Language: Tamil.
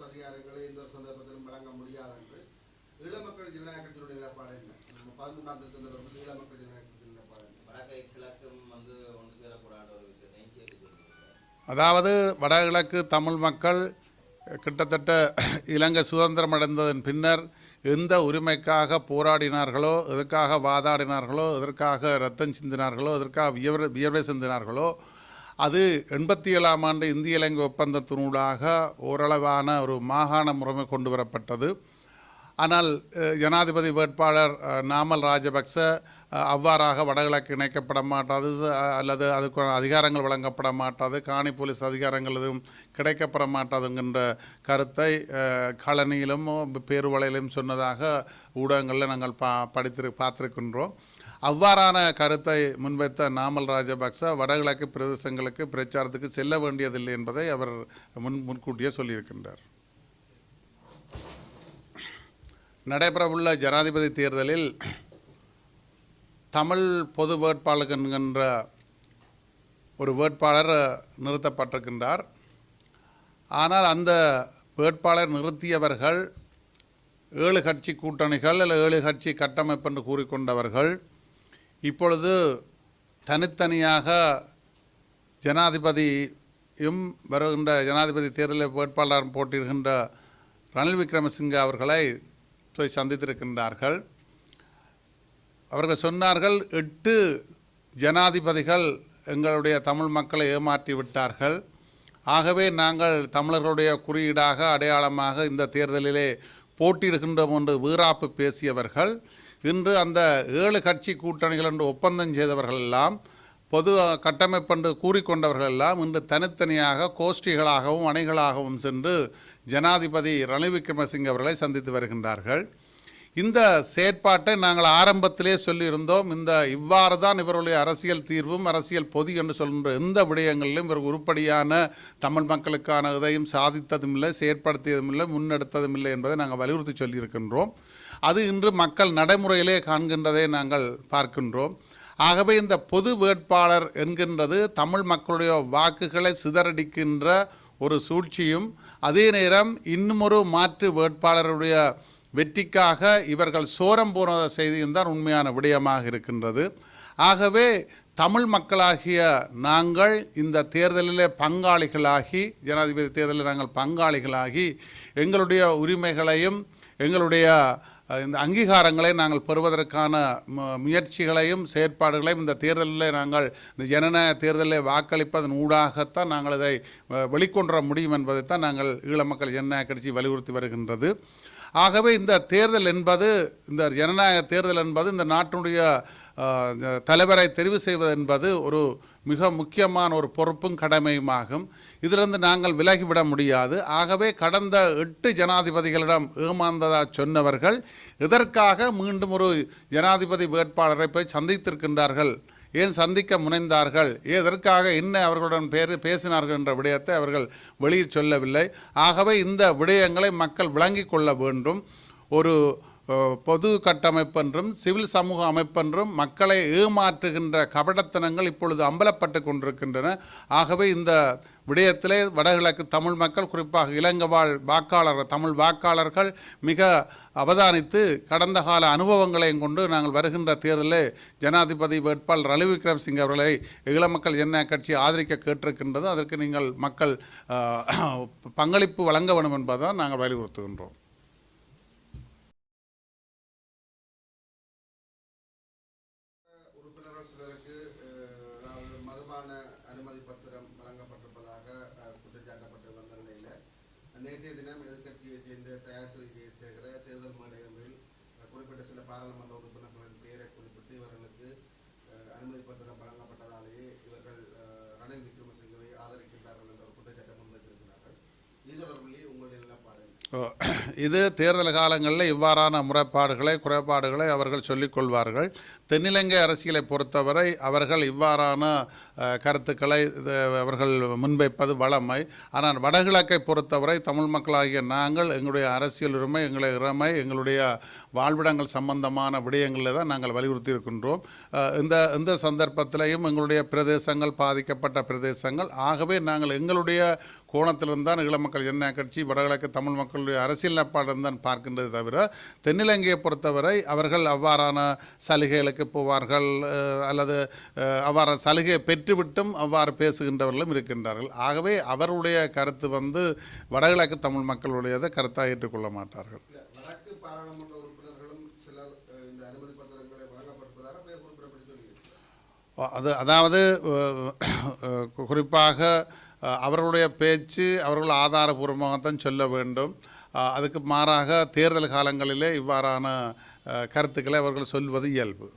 போலீஸ் அதிகாரங்களை எந்த ஒரு சந்தர்ப்பத்திலும் வழங்க முடியாது என்று ஈழ மக்கள் ஜனநாயக கட்சியினுடைய நிலைப்பாடு என்ன? நம்ம பதிமூன்றாம் தேதி சந்தர்ப்பத்தில் ஈழ மக்கள் ஜனநாயக கட்சியின் நிலைப்பாடு என்ன? வடக்கை கிழக்கும் வந்து ஒன்று சேரக்கூடாத ஒரு சொல்லியிருக்காரு அதாவது வடகிழக்கு தமிழ் மக்கள் கிட்டத்தட்ட இலங்கை சுதந்திரம் அடைந்ததன் பின்னர் எந்த உரிமைக்காக போராடினார்களோ எதற்காக வாதாடினார்களோ எதற்காக ரத்தம் சிந்தினார்களோ எதற்காக வியர்வை வியர்வை சிந்தினார்களோ அது எண்பத்தி ஏழாம் ஆண்டு இந்திய இலங்கை ஒப்பந்தத்தினூடாக ஓரளவான ஒரு மாகாண முறைமை கொண்டு வரப்பட்டது. ஆனால் ஜனாதிபதி வேட்பாளர் நாமல் ராஜபக்ச அவ்வாறாக வடகிழக்கு இணைக்கப்பட மாட்டாது அல்லது அதுக்கு அதிகாரங்கள் வழங்கப்பட மாட்டாது காணி போலீஸ் அதிகாரங்கள் எதுவும் கிடைக்கப்பட மாட்டாதுங்கின்ற கருத்தை அஹ், கழனியிலும் பேருவளையிலும் சொன்னதாக ஊடகங்களில் நாங்கள் பா படித்திரு பார்த்துருக்கின்றோம். அவ்வாறான கருத்தை முன்வைத்த நாமல் ராஜபக்ச வடகிழக்கு பிரதேசங்களுக்கு பிரச்சாரத்துக்கு செல்ல வேண்டியதில்லை என்பதை அவர் முன் முன்கூட்டியே சொல்லியிருக்கின்றார். நடைபெறவுள்ள ஜனாதிபதி தேர்தலில் தமிழ் பொது வேட்பாளர் என்கின்ற ஒரு வேட்பாளர் நிறுத்தப்பட்டிருக்கின்றார். ஆனால் அந்த வேட்பாளர் நிறுத்தியவர்கள் ஏழு கட்சி கூட்டணிகள் அல்ல ஏழு கட்சி கட்டமைப்பு என்று கூறிக்கொண்டவர்கள் இப்பொழுது தனித்தனியாக ஜனாதிபதியும் வருகின்ற ஜனாதிபதி தேர்தலில் வேட்பாளர் போட்டியிடுகின்ற ரணில் விக்ரமசிங்கே அவர்களை போய் சந்தித்திருக்கின்றார்கள். அவர்கள் சொன்னார்கள் எட்டு ஜனாதிபதிகள் எங்களுடைய தமிழ் மக்களை ஏமாற்றி விட்டார்கள். ஆகவே நாங்கள் தமிழர்களுடைய குறியீடாக அடையாளமாக இந்த தேர்தலிலே போட்டியிடுகின்றோம் என்று வீராப்பு பேசியவர்கள். இன்று அந்த ஏழு கட்சி கூட்டணிகள் என்று ஒப்பந்தம் செய்தவர்கள் எல்லாம் பொது கட்டமைப்பென்று கூறிக்கொண்டவர்கள் எல்லாம் இன்று தனித்தனியாக கோஷ்டிகளாகவும் அணைகளாகவும் சென்று ஜனாதிபதி ரணில் விக்ரமசிங்க அவர்களை சந்தித்து வருகின்றார்கள். இந்த செயற்பாட்டை நாங்கள் ஆரம்பத்திலே சொல்லியிருந்தோம். இந்த இவ்வாறு தான் இவருடைய அரசியல் தீர்வும் அரசியல் பொதி என்று சொல்கின்ற எந்த விடயங்களிலும் இவர் உருப்படியான தமிழ் மக்களுக்கான இதையும் சாதித்ததும் இல்லை செயற்படுத்தியதும் இல்லை முன்னெடுத்ததும் இல்லை என்பதை நாங்கள் வலியுறுத்தி சொல்லியிருக்கின்றோம். அது இன்று மக்கள் நடைமுறையிலே காண்கின்றதை நாங்கள் பார்க்கின்றோம். ஆகவே இந்த பொது வேட்பாளர் என்கின்றது தமிழ் மக்களுடைய வாக்குகளை சிதறடிக்கின்ற ஒரு சூழ்ச்சியும் அதே நேரம் இன்னுமொரு மாற்று வேட்பாளருடைய வெற்றிக்காக இவர்கள் சோரம் போன செய்தியும் தான் உண்மையான விடயமாக இருக்கின்றது. ஆகவே தமிழ் மக்களாகிய நாங்கள் இந்த தேர்தலிலே பங்காளிகளாகி ஜனாதிபதி தேர்தலில் நாங்கள் பங்காளிகளாகி எங்களுடைய உரிமைகளையும் எங்களுடைய இந்த அங்கீகாரங்களை நாங்கள் பெறுவதற்கான மு- முயற்சிகளையும் செயற்பாடுகளையும் இந்த தேர்தலில் நாங்கள் இந்த ஜனநாயக தேர்தலில் வாக்களிப்பதன் ஊடாகத்தான் நாங்கள் இதை அஹ், வெளிக்கொண்டு முடியும் என்பதைத்தான் நாங்கள் ஈழ மக்கள் ஜனநாயக கட்சி வலியுறுத்தி வருகின்றது. ஆகவே இந்த தேர்தல் என்பது இந்த ஜனநாயக தேர்தல் என்பது இந்த நாட்டினுடைய இந்த தலைவரை தெரிவு செய்வது என்பது ஒரு மிக முக்கியமான ஒரு பொறுப்பும் கடமையுமாகும். இதிலிருந்து நாங்கள் விலகிவிட முடியாது. ஆகவே கடந்த எட்டு ஜனாதிபதிகளிடம் ஏமாந்ததா சொன்னவர்கள் இதற்காக மீண்டும் ஒரு ஜனாதிபதி வேட்பாளரை போய் சந்தித்திருக்கின்றார்கள். ஏன் சந்திக்க முனைந்தார்கள்? எதற்காக என்ன அவர்களுடன் பேர் பேசினார்கள் என்ற விடயத்தை அவர்கள் வெளியில் சொல்லவில்லை. ஆகவே இந்த விடயங்களை மக்கள் விளங்கி கொள்ள வேண்டும். ஒரு பொது கட்டமைப்பென்றும் சிவில் சமூக அமைப்பென்றும் மக்களை ஏமாற்றுகின்ற கபடத்தனங்கள் இப்பொழுது அம்பலப்பட்டு கொண்டிருக்கின்றன. ஆகவே இந்த விடயத்திலே வடகிழக்கு தமிழ் மக்கள் குறிப்பாக இளங்கவாழ் வாக்காளர் தமிழ் வாக்காளர்கள் மிக அவதானித்து கடந்த கால அனுபவங்களையும் கொண்டு நாங்கள் வருகின்ற தேர்தலில் ஜனாதிபதி வேட்பாளர் ரணில் விக்ரம்சிங் அவர்களை ஈழ மக்கள் என்ன கட்சி ஆதரிக்க கேட்டிருக்கின்றது. அதற்கு நீங்கள் மக்கள் பங்களிப்பு வழங்க வேண்டும் என்பதை நாங்கள் வலியுறுத்துகின்றோம். Bárbara mandou இது தேர்தல் காலங்களில் இவ்வாறான முறைப்பாடுகளை குறைபாடுகளை அவர்கள் சொல்லிக் கொள்வார்கள். தென்னிலங்கை அரசியலை பொறுத்தவரை அவர்கள் இவ்வாறான கருத்துக்களை அவர்கள் முன்வைப்பது வளமை. ஆனால் வடகிழக்கை பொறுத்தவரை தமிழ் மக்களாகிய நாங்கள் எங்களுடைய அரசியல் உரிமை எங்களுடைய இறமை எங்களுடைய வாழ்விடங்கள் சம்பந்தமான விடயங்களில் தான் நாங்கள் வலியுறுத்தி இருக்கின்றோம். இந்த இந்த சந்தர்ப்பத்திலையும் எங்களுடைய பிரதேசங்கள் பாதிக்கப்பட்ட பிரதேசங்கள். ஆகவே நாங்கள் எங்களுடைய கோணத்திலிருந்து தான் ஈழ மக்கள் ஜனநாயக கட்சி வடகிழக்கு தமிழ் மக்களுடைய அரசியல் நிலப்பாடு தான் பார்க்கின்றது தவிர தென்னிலங்கையை பொறுத்தவரை அவர்கள் அவ்வாறான சலுகைகளுக்கு போவார்கள் அல்லது அவ்வாறு சலுகையை பெற்றுவிட்டும் அவ்வாறு பேசுகின்றவர்களும் இருக்கின்றார்கள். ஆகவே அவருடைய கருத்து வந்து வடகிழக்கு தமிழ் மக்களுடையதை கருத்தாக ஏற்றுக்கொள்ள மாட்டார்கள். அது அதாவது குறிப்பாக அவர்களுடைய பேச்சு அவர்கள் ஆதாரபூர்வமாகத்தான் சொல்ல வேண்டும். அதுக்கு மாறாக தேர்தல் காலங்களிலே இவ்வாறான கருத்துக்களை அவர்கள் சொல்வது இயல்பு.